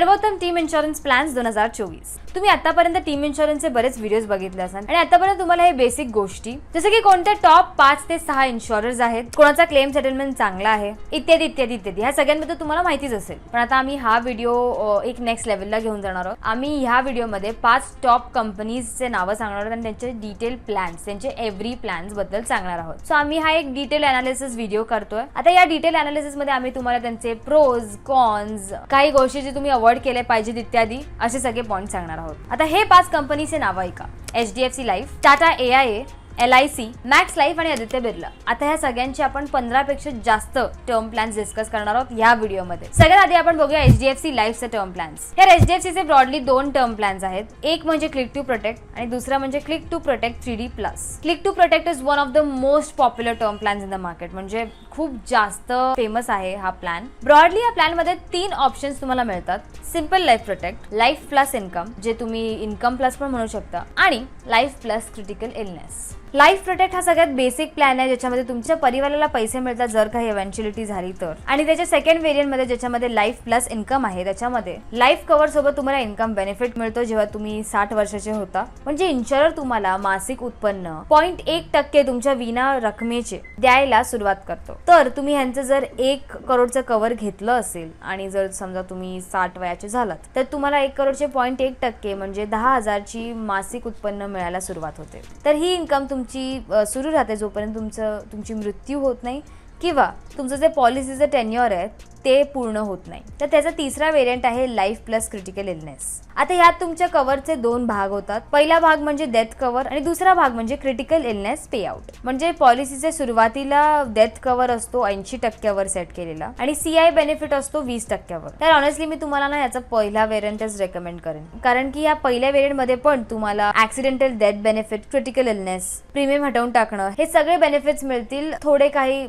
सर्वोत्तम team insurance plans दोन हजार चोवीस. तुम्ही आतापर्यंत टीम इन्शुरन्सचे बरेच व्हिडिओज बघितले असाल. आणि आतापर्यंत तुम्हाला हे बेसिक गोष्टी जसं की कोणते टॉप पाच ते सहा इन्शुरर्स आहेत कोणाचा क्लेम सेटलमेंट चांगला आहे इत्यादी इत्यादी इत्यादी. ह्या सगळ्यांबद्दल तुम्हाला माहितीच असेल. पण आता आम्ही हा व्हिडिओ एक नेक्स्ट लेवलला घेऊन जाणार आहोत. आम्ही ह्या व्हिडिओमध्ये पाच टॉप कंपनीजचे नावं सांगणार आहोत आणि त्यांचे डिटेल प्लॅन्स त्यांचे एव्हरी प्लॅन्सबद्दल सांगणार आहोत. सो आम्ही हा एक डिटेल अनालिसिस व्हिडिओ करतोय. आता या डिटेल अनालिसिसमध्ये आम्ही तुम्हाला त्यांचे प्रोज कॉन्स काही गोष्टी जे तुम्ही अवॉइड केले पाहिजेत इत्यादी असे सगळे पॉईंट सांगणार आहोत. आता हे पाच कंपनीचे नाव ऐका H D F C life Tata A I A L I C Max Life आणि आदित्य बिर्ला आता ह्या सगळ्यांचे आपण पंधरा पेक्षा जास्त टर्म प्लॅन्स डिस्कस करणार आहोत या व्हिडिओमध्ये. सगळ्यात आधी आपण बघूया एच डी एफ सी लाईफचे टर्म प्लॅन्स या एच डी एफ सीचे ब्रॉडली दोन टर्म प्लॅन्स आहेत. एक म्हणजे क्लिक टू प्रोटेक्ट आणि दुसरा म्हणजे click to protect three D plus click to protect is one of the most popular term plans in the market म्हणजे खूप जास्त फेमस आहे हा प्लॅन ब्रॉडली या प्लॅनमध्ये तीन ऑप्शन्स तुम्हाला मिळतात. Simple life protect life plus income जे तुम्ही इन्कम प्लस पण म्हणू शकता आणि life plus critical illness life protect हा सगळ्यात बेसिक प्लॅन आहे ज्याच्यामध्ये तुमच्या परिवाराला पैसे मिळतात जर काही इव्हेंच्युलिटी झाली तर. आणि त्याच्या सेकंड व्हेरियंटमध्ये ज्याच्यामध्ये लाईफ प्लस इन्कम आहे त्याच्यामध्ये लाईफ कव्हर सोबत तुम्हाला इन्कम बेनिफिट मिळतो जेव्हा तुम्ही साठ वर्षाचे होता. म्हणजे इन्शुरर तुम्हाला मासिक उत्पन्न पॉईंट एक टक्के तुमच्या विना रकमेचे द्यायला सुरुवात करतो. तर तुम्ही ह्यांचं जर एक करोडचं कव्हर घेतलं असेल आणि जर समजा तुम्ही साठ वयाचे झालात तर तुम्हाला एक करोडचे पॉईंट एक टक्के म्हणजे दहा हजारची मासिक उत्पन्न मिळायला सुरुवात होते. तर ही इन्कम तुमची सुरू राहते जोपर्यंत तुमचं तुमची मृत्यू होत नाही. किंवा तुमचं जे पॉलिसीचं टेन्युअर आहे ते पूर्ण होत नाही. तर त्याचा तिसरा वेरियंट आहे लाईफ प्लस क्रिटिकल इलनेस आता यात तुमच्या कव्हरचे दोन भाग होतात. पहिला भाग म्हणजे डेथ कव्हर आणि दुसरा भाग म्हणजे क्रिटिकल इलनेस पे आउट म्हणजे पॉलिसीचे सुरुवातीला डेथ कव्हर असतो ऐंशी टक्क्यावर सेट केलेला आणि सीआय बेनिफिट असतो वीस टक्क्यावर. तर ऑनेस्टली मी तुम्हाला ना याचा पहिला वेरियंटच रेकमेंड करेन. कारण की या पहिल्या वेरियंटमध्ये पण तुम्हाला accidental death benefit critical illness premium हटवून टाकणं हे सगळे बेनिफिट्स मिळतील. थोडे काही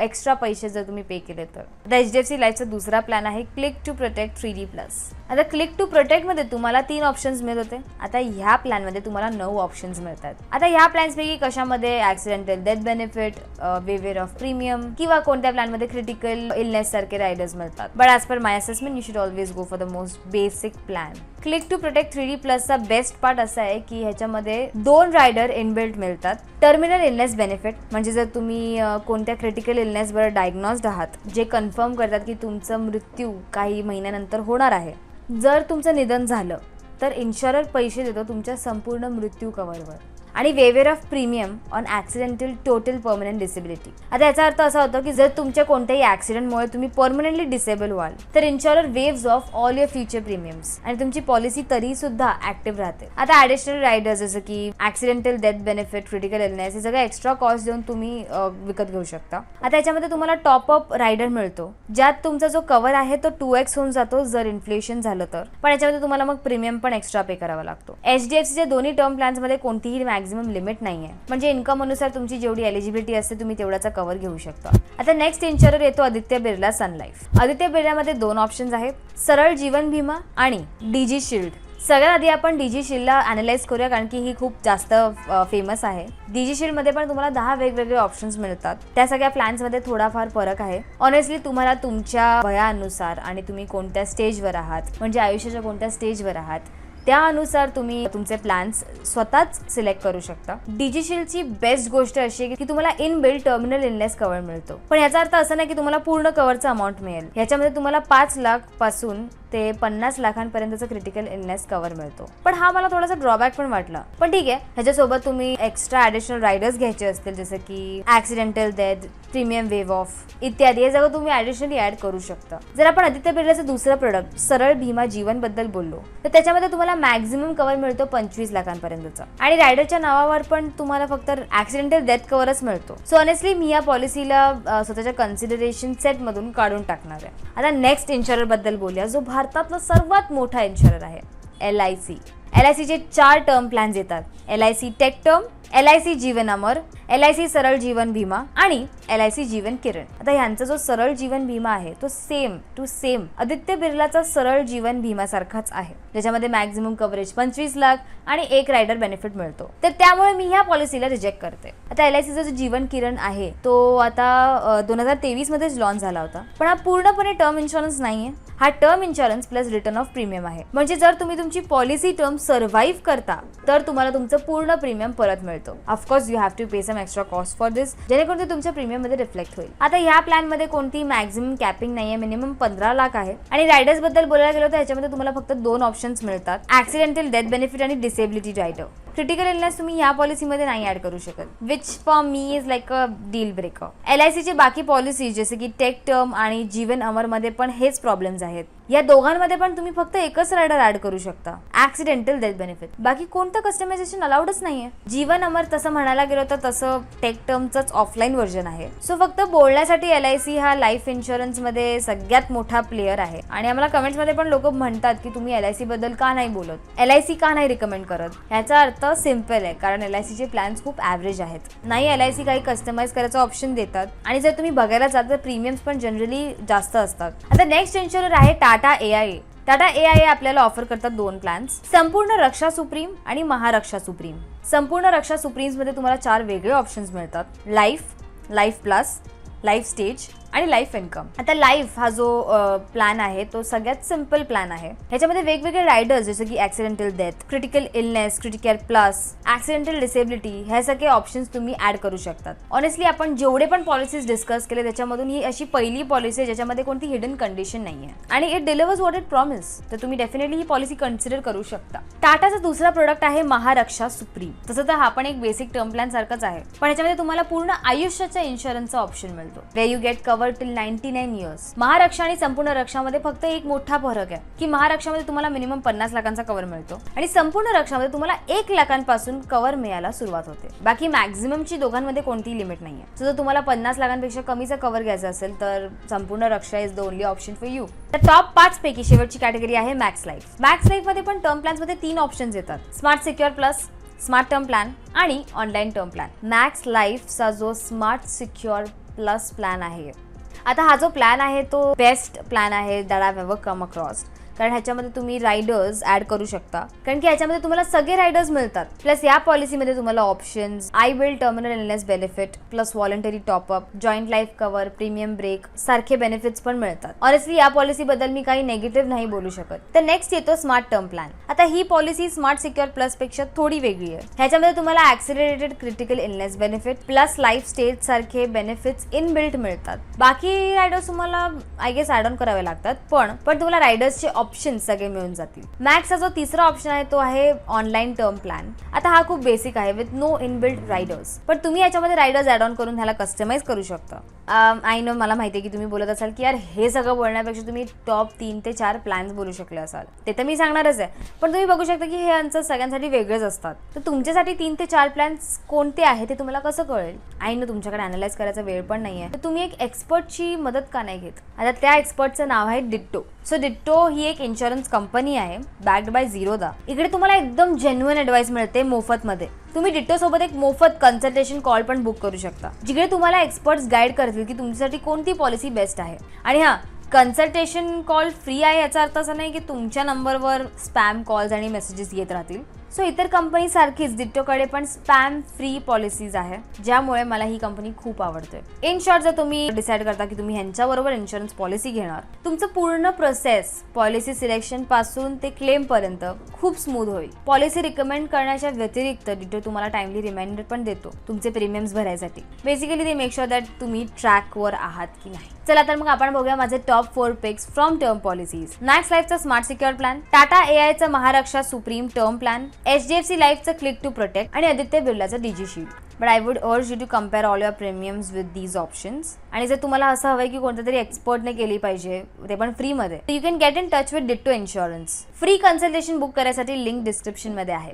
एक्स्ट्रा पैसे जर तुम्ही पे केले तर. आता एच डी एफ सी लाईफचा दुसरा प्लॅन आहे click to protect three D plus आता क्लिक टू प्रोटेक्टमध्ये तुम्हाला तीन ऑप्शन्स मिळत होते. आता ह्या प्लॅनमध्ये तुम्हाला नऊ ऑप्शन्स मिळतात. आता ह्या प्लॅन्सपैकी कशामध्ये accidental death benefit waiver of premium किंवा कोणत्या प्लॅनमध्ये क्रिटिकल इलनेस सारखे रायडर्स मिळतात. But as per my assessment you should always go for the most basic plan click to protect three D प्लसचा best part असा आहे की ह्याच्यामध्ये दोन रायडर इनबिल्ट मिळतात. टर्मिनल इलनेस बेनिफिट म्हणजे जर तुम्ही कोणत्या क्रिटिकल इलनेसवर डायग्नॉस्ड आहात जे कन्फर्म करतात की तुमचं मृत्यू काही महिन्यानंतर होणार आहे. जर तुमचं निधन झालं तर इन्शुरर पैसे देतो तुमच्या संपूर्ण मृत्यू कव्हरवर आणि waiver of premium on accidental total permanent disability आता याचा अर्थ असा होतो की जर तुमच्या कोणत्याही ॲक्सिडेंटमुळे तुम्ही परमनंटली डिसेबल व्हाल तर insurer waives off all your future premiums आणि तुमची पॉलिसी तरी सुद्धा ऍक्टिव्ह राहते. आता ॲडिशनल रायडर्स जसं की accidental death benefit critical illness हे सगळं एक्स्ट्रा कॉस्ट देऊन तुम्ही विकत घेऊ शकता. आता याच्यामध्ये तुम्हाला टॉप अप रायडर मिळतो ज्यात तुमचा जो कव्हर आहे तो टू एक्स होऊन जातो जर इन्फ्लेशन झालं तर. पण याच्यामध्ये तुम्हाला मग प्रीमियम पण एक्स्ट्रा पे करावा लागतो. एच डी एफ सीच्या दोन्ही टर्म प्लॅन्समध्ये कोणतीही मॅक्झिमम लिमिट नाही आहे म्हणजे इन्कम अनुसार तुमची जेवढी एलिजिबिलिटी असते तुम्ही तेवढाचा कव्हर घेऊ शकता. आता नेक्स्ट इन्शुरर येतो आदित्य बिर्ला सनलाईफ आदित्य बिर्लामध्ये दोन ऑप्शन्स आहेत. सरळ जीवन विमा आणि डीजी शिल्ड सगळ्यात आधी आपण डीजी शिल्डला अनालाइज करूया कारण की ही खूप जास्त फेमस आहे. डीजी शिल्डमध्ये पण तुम्हाला दहा वेगवेगळे ऑप्शन्स मिळतात. त्या सगळ्या प्लॅन्समध्ये थोडाफार फरक आहे. ऑनेस्टली तुम्हाला तुमच्या वयानुसार आणि तुम्ही कोणत्या स्टेजवर आहात म्हणजे आयुष्याच्या कोणत्या स्टेजवर आहात त्यानुसार तुम्ही तुमचे प्लॅन्स स्वतःच सिलेक्ट करू शकता. डिजिशिलची बेस्ट गोष्ट अशी आहे की तुम्हाला in build terminal illness cover मिळतो. पण याचा अर्थ असा नाही की तुम्हाला पूर्ण कव्हरचा अमाऊंट मिळेल. याच्यामध्ये तुम्हाला पाच लाखपासून ते पन्नास लाखांपर्यंतचं क्रिटिकल इलनेस कव्हर मिळतो. पण हा मला थोडासा ड्रॉबॅक पण वाटला. पण ठीक आहे ह्याच्यासोबत तुम्ही एक्स्ट्रा ॲडिशनल रायडर्स घ्यायचे असतील जसं की accidental death premium waive off इत्यादी. हे सगळं तुम्ही ॲडिशनली ऍड करू शकता. जर आपण आदित्य बिर्लाचं दुसरं प्रोडक्ट सरळ भीमा जीवनबद्दल बोललो तर त्याच्यामध्ये तुम्हाला मॅक्झिमम कव्हर मिळतो पंचवीस लाखांपर्यंतचा. आणि रायडरच्या नावावर पण तुम्हाला फक्त ऍक्सिडेंटल डेथ कव्हरच मिळतो. सो ऑनेस्टली मी या पॉलिसीला स्वतःच्या कन्सिडरेशन सेट मधून काढून टाकणार आहे. आता नेक्स्ट इन्शुररबद्दल बोलूया. जो भारतातलं सर्वात मोठा इन्शुरर आहे L I C L I सीचे चार टर्म प्लॅन्स येतात. L I C tech term L I C Jeevan Amar L I C Saral Jeevan Bima आणि L I C Jeevan Kiran. आता ह्यांचा जो सरळ जीवन भीमा आहे तो सेम टू सेम आदित्य बिर्लाचा सरळ जीवन भीमा सारखाच आहे. ज्याच्यामध्ये मॅक्झिमम कव्हरेज पंचवीस लाख आणि एक रायडर बेनिफिट मिळतो. तर त्यामुळे मी ह्या पॉलिसीला रिजेक्ट करते. आता एल आय सीचा जो जीवन किरण आहे तो आता दोन हजार तेवीस मध्येच लॉन्च झाला होता. पण हा पूर्णपणे टर्म इन्शुरन्स नाहीये. हा term insurance plus return of premium आहे. म्हणजे जर तुम्ही तुमची पॉलिसी टर्म सर्व्हाइव्ह करता तर तुम्हाला तुमचं पूर्ण प्रीमियम परत मिळतो. Of course you have to pay some extra cost for this जेणेकरून ते तुमच्या प्रीमियममध्ये रिफ्लेक्ट होईल. आता ह्या प्लॅनमध्ये कोणती मॅक्झिमम कॅपिंग नाहीये मिनिमम पंधरा लाख आहे. आणि रायडर्सबद्दल बोलायला गेलो तर याच्यामध्ये तुम्हाला फक्त दोन ऑप्शन्स मिळतात. ऍक्सिडेंटल डेथ बेनिफिट आणि डिसेबिलिटी रायडर क्रिटिकल इलनेस तुम्ही या पॉलिसीमध्ये नाही ऍड करू शकत. Which for me is like a deal breaker L I सीचे बाकी पॉलिसी जसे की टेक टर्म आणि जीवन अमरमध्ये पण हेच प्रॉब्लेम्स आहेत. या दोघांमध्ये पण तुम्ही फक्त एकच रायडर ऍड करू शकता. ऍक्सिडेंटल डेथ बेनिफिट बाकी कोणतं कस्टमायझेशन अलाउडच नाहीये. जीवन अमर तसं म्हणायला गेलो तर तसं टेक टर्मचंच ऑफलाईन व्हर्जन आहे. सो फक्त बोलण्यासाठी एल आय सी हा लाईफ इन्शुरन्समध्ये सगळ्यात मोठा प्लेअर आहे. आणि आम्हाला कमेंट्समध्ये पण लोक म्हणतात की तुम्ही एल आय सी बद्दल का नाही बोलत? एल आय सी का नाही रिकमेंड करत? ह्याचा अर्थ सिंपल आहे कारण एल आय सीचे प्लॅन्स खूप ॲव्हरेज आहेत. नाही एल आय सी काही कस्टमाइज करायचं ऑप्शन देतात आणि जर तुम्ही बघायला जात तर प्रीमियम्स पण जनरली जास्त असतात. आता नेक्स्ट इन्शुरर आहे Tata A I Tata A I आपल्याला ऑफर करतात दोन प्लॅन्स संपूर्ण रक्षा सुप्रीम आणि महारक्षा सुप्रीम. संपूर्ण रक्षा सुप्रीम्समध्ये तुम्हाला चार वेगळे ऑप्शन्स मिळतात. Life life plus life stage आणि लाईफ इन्कम आता लाईफ हा जो प्लॅन आहे तो सगळ्यात सिंपल प्लॅन आहे. ह्याच्यामध्ये वेगवेगळे रायडर्स जसं की accidental death critical illness critical plus accidental disability हे सगळे ऑप्शन्स तुम्ही ऍड करू शकतात. ऑनेस्टली आपण जेवढे पण पॉलिसीज डिस्कस केले त्याच्यामधून ही अशी पहिली पॉलिसी आहे ज्याच्यामध्ये कोणती हिडन कंडिशन नाही आहे आणि it delivers what it promise तर तुम्ही डेफिनेटली ही पॉलिसी कन्सिडर करू शकता. टाटाचा दुसरा प्रोडक्ट आहे महारक्षा सुप्रीम. तसं तर हा पण एक बेसिक टर्म प्लॅन सारखाच आहे. पण याच्यामध्ये तुम्हाला पूर्ण आयुष्याच्या इन्शुरन्सचा ऑप्शन मिळतो. Way you get cover till ninety nine years Maharaksha आणि संपूर्ण रक्षामध्ये फक्त एक मोठा फरक आहे की महारक्षामध्ये तुम्हाला मिनिमम पन्नास लाखांचा कव्हर मिळतो आणि संपूर्ण रक्षामध्ये तुम्हाला एक लाखांपासून कव्हर मिळायला सुरुवात होते. बाकी मॅक्झिममची दोघांमध्ये कोणतीही लिमिट नाही आहे जर तुम्हाला पन्नास लाखांपेक्षा कमीचा कव्हर घ्यायचा असेल तर Sampoorna Raksha is the only option for you तर टॉप पाच पैकी शेवटची कॅटेगरी आहे मॅक्स लाईफ मॅक्स लाईफमध्ये पण टर्म प्लॅन्समध्ये तीन ऑप्शन्स येतात. Smart secure plus smart term plan आणि ऑनलाईन टर्म प्लॅन मॅक्स लाईफचा जो स्मार्ट सिक्युअर प्लस प्लॅन आहे आता हा जो प्लॅन आहे तो बेस्ट प्लॅन आहे that I ever come across कारण ह्याच्यामध्ये तुम्ही रायडर्स ऍड करू शकता. कारण की ह्याच्यामध्ये तुम्हाला सगळे रायडर्स मिळतात. प्लस या पॉलिसीमध्ये तुम्हाला options I will terminal illness benefit plus voluntary top up joint life cover premium break सारखे बेनिफिट्स पण मिळतात. ऑनेस्टली या पॉलिसीबद्दल मी काही नेगेटिव्ह नाही बोलू शकत. तर नेक्स्ट येतो स्मार्ट टर्म प्लॅन आता ही पॉलिसी स्मार्ट सिक्युअर प्लसपेक्षा थोडी वेगळी आहे. ह्याच्यामध्ये तुम्हाला accelerated critical illness benefit plus life stage सारखे बेनिफिट्स इन बिल्ट मिळतात. बाकी रायडर्स तुम्हाला आय गेस ऍड ऑन करावे लागतात. पण पण तुम्हाला रायडर्सचे ऑप्शन सगळे मिळून जातील. मॅक्सचा जो तिसरा ऑप्शन आहे तो आहे ऑनलाईन टर्म प्लॅन आता हा खूप बेसिक आहे विथ नो इनबिल्ड रायडर्स पण तुम्ही याच्यामध्ये रायडर्स ऍड ऑन करून ह्याला कस्टमाइज करू शकता. Um, आय नो मला माहिती आहे की तुम्ही बोलत असाल की यार हे सगळं बोलण्यापेक्षा तुम्ही टॉप तीन ते चार प्लॅन्स बोलू शकले असाल. ते तर मी सांगणारच आहे. पण तुम्ही बघू शकता की हे यांचं सगळ्यांसाठी वेगळेच असतात. तर तुमच्यासाठी तीन ते चार प्लॅन्स कोणते आहे ते तुम्हाला कसं कळेल? आय नो तुमच्याकडे अनालाइज करायचा वेळ पण नाही आहे तर तुम्ही एक एक्सपर्टची मदत का नाही घेत? आता त्या एक्सपर्टचं नाव आहे डिट्टो सो डिट्टो ही एक इन्शुरन्स कंपनी आहे बॅक्ड बाय झिरोदा इकडे तुम्हाला एकदम जेन्युअन ॲडवाईस मिळते मोफतमध्ये. तुम्ही डिट्टो सोबत एक मोफत कन्सल्टेशन कॉल पण बुक करू शकता. जिकडे तुम्हाला एक्सपर्ट्स गाईड करतील की तुमच्यासाठी कोणती पॉलिसी बेस्ट आहे. आणि हां कन्सल्टेशन कॉल फ्री आहे याचा अर्थ असा नाही की तुमच्या नंबरवर स्पॅम कॉल्स आणि मेसेजेस येत राहतील. सो इतर कंपनीसारखीच डिट्टोकडे पण स्पॅम फ्री पॉलिसीज आहे. ज्यामुळे मला ही कंपनी खूप आवडते इन शॉर्ट जर तुम्ही डिसाईड करता की तुम्ही ह्यांच्याबरोबर इन्शुरन्स पॉलिसी घेणार तुमचं पूर्ण प्रोसेस पॉलिसी सिलेक्शनपासून ते क्लेम पर्यंत खूप स्मूथ होईल. पॉलिसी रिकमेंड करण्याच्या व्यतिरिक्त डिटो तुम्हाला टाइमली रिमाइंडर पण देतो तुमचे प्रीमियम्स भरायसाठी. बेसिकली ते मेक शुअर दॅट तुम्ही ट्रॅकवर आहात की नाही. चला तर मग आपण बघूया माझे top four picks from term policies max लाईफचा smart secure plan Tata A Maharashtra supreme term plan H D F C लाईफचं click to protect आणि Aditya बिर्लाचं DG shield but I would urge you to compare all your premiums with these options आणि जर तुम्हाला असं हवंय की कोणत्या तरी एक्सपर्टने केली पाहिजे ते पण फ्रीमध्ये you can get in touch with ditto insurance free consultation book करायसाठी लिंक डिस्क्रिप्शनमध्ये आहे.